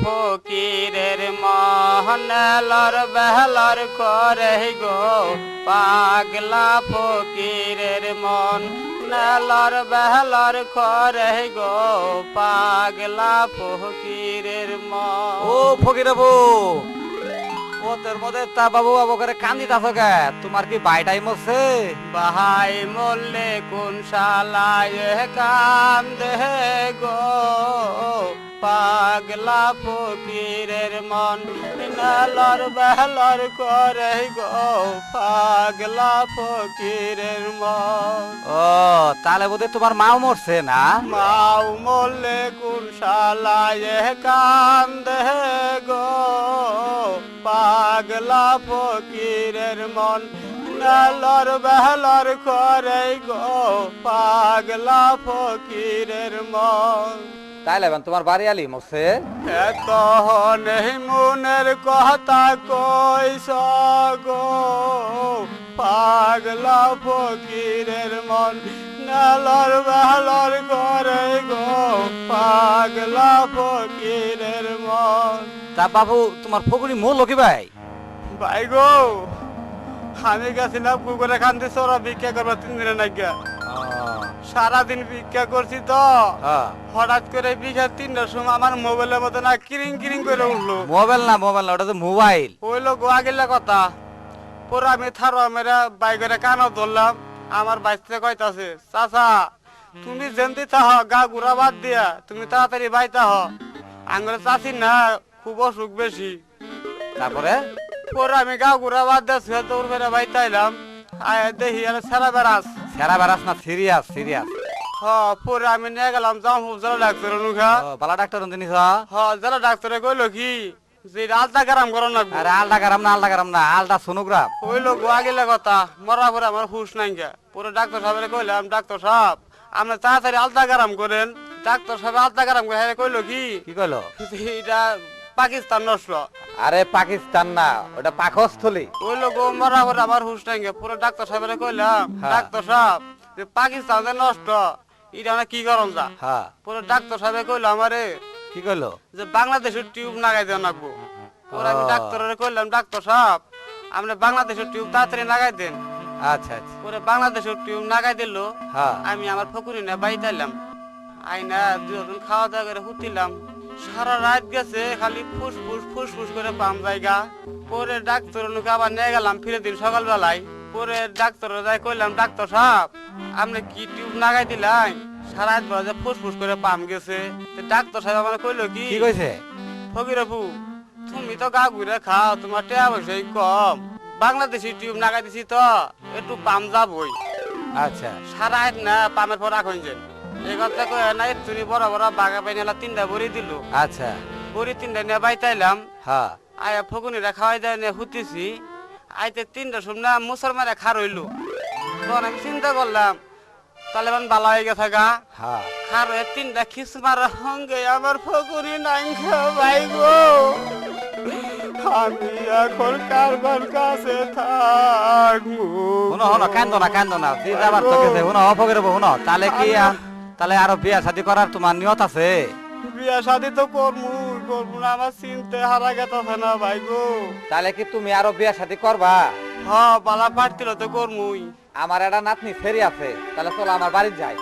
ফকিরের মহনলর বেহলর করে গো। পাগলা ফকিরের মন নেলর বেহলর করে গো। পাগলা ফকিরের মন। ও ফকির বাবু ও তোর মধ্যে তা বাবু বাবু করে কান্দি তাছো কে তোমার কি বাই টাইম হচ্ছে বাহাই মল্লে কোন শালায় কান্দে গো। পাগলা ফকিরের মন নালর বেহলর করে গো পাগলা ফকিরের মন। ও তাহলে বোধ তোমার মাও মরছে না? মাও মল্লে কোন শালায় কাম দেহে গো পাগলা ফকিরের মন নালর বেহলর করে গো পাগলা ফকিরের মন। তাইলে তোমার বাড়ি আলি এত নেই মনের কথা কইস গো পাগলা ফকিরের মন নালর বেহলর করে গো পাগলা ফকিরের মন। তা বাবু তোমার ফকুরি মোর লকি ভাই? ভাই গো আমি গেছিলাম কুকুরে খান্তি সোরা ভিক্ষা করব তিন দিনে নাকি সারাদিন ভিক্ষা করছি তো। হ্যাঁ। হঠাৎ করে বিঘা তিনটার সময় আমার মোবাইলের মতো না কিরিং কিরিং করে উঠল। মোবাইল না মোবাইল না ওটা তো মোবাইল হইল গোয়া গেলে কথা। পরে আমি থারো মেরা বাইকের কানও ধরলাম। আমার বাইতে কইতাছে চাচা তুমি যেমতি চাহ গা গুড়া বাদ দিয়া তুমি তাড়াতাড়ি বাইতা হ আঙ্গুরে চাষি না খুব অসুখ বেশি। তারপরে? পরে আমি গা গুড়া বাদ দিয়া বেড়া বাইতে আইলাম আয় দেখি আর সেরা বেড়াস সেরা বেড়াস না সিরিয়াস সিরিয়াস হ পরে আমি নিয়ে গেলাম যাও খুব জেলা ডাক্তার অনুখা বালা ডাক্তার জিনিস হ জেলা ডাক্তারে কইলো কি যে আলটা গরম করো না আরে আলটা গারাম না আলটা গারাম না আলটা সোনোগ্রাম হইল গোয়া গেলে কথা মরা পরে আমার হুশ নাই গে পুরো ডাক্তার সাহেবের কইলাম ডাক্তার সাহেব আপনি তাড়াতাড়ি আলতা গরম করেন ডাক্তার সাহেব আলতা গরম করে কইলো কি কি কইলো এটা পাকিস্তান নষ্ট আরে পাকিস্তান না ওটা পাকস্থলী। হইল গো মরা পরে আমার হুশ নাই গে পুরো ডাক্তার সাহেবের কইলাম হ্যাঁ। ডাক্তার সাহেব যে পাকিস্তান যে নষ্ট এটা না কি করম যা। হ্যাঁ। পুরো ডাক্তার সাহেব কইলো আমারে কি কইলো? যে বাংলাদেশের টিউব লাগাই দেন নাকবো পরে আমি। ডাক্তারের কইলাম ডাক্তার সাহেব আপনি বাংলাদেশের টিউব তাড়াতাড়ি লাগাই দেন। আচ্ছা আচ্ছা। পরে বাংলাদেশের টিউব নাগাই দিল হ্যাঁ। আমি আমার ফকুরি না বাড়িতে এলাম আইনা দুজন খাওয়া দাওয়া করে হুতিলাম। সারা রাত গেছে খালি ফুস ফুস ফুস ফুস করে পাম জায়গা। পরে ডাক্তার লোকে আবার নিয়ে গেলাম ফিরে দিন সকালবেলায়। পরে ডাক্তার যাই কইলাম ডাক্তার সাহেব আপনি কি টিউব নাগাই দিলাই সারা রাত বেলা ফুস ফুস করে পাম গেছে। ডাক্তার সাহেব আমার কইলো কি কি কইছে? ফকির আপু তুমি তো গা ঘুরে খাও তোমার টাকা পয়সাই কম। বাংলাদেশি টিউব নাগাই দিছি তো একটু পাম যাবই। আচ্ছা। সারা রাত না পামের পর রাখুন যে এই কথা কয়ে না তুমি বড় বড় বাগা পাই তিনটা বড়ি দিল। আচ্ছা। বড়ি তিনটা নিয়ে বাইতাইলাম। হ্যাঁ। আয়া ফগুনিরা খাওয়াই দেয় নিয়ে হুতিছি। আইতে তিনটা না মুসলমানে খার হইল। তখন আমি চিন্তা করলাম তালেবান বালা হয়ে গেছে গা। হ্যাঁ। খার হয়ে তিনটা খিস মারা হঙ্গে আমার ফগুনি নাই ভাই গো। আমি এখন কারবার কাছে থাকব। শুনো শুনো কান্দো না কান্দো না। যাবার শুনো শুনো তাহলে কি তাহলে আরও বিয়া শাদি করার তোমার নিয়ত আছে? বিয়া শাদি তো করমু করব না আমার চিনতে হারা গেছে না ভাই গো। তাহলে কি তুমি আরও বিয়া শাদি করবা? হ্যাঁ বালা পারতিল তো করমুই। আমার একটা নাতনি ফেরি আছে তাহলে চলো আমার বাড়ি যাই।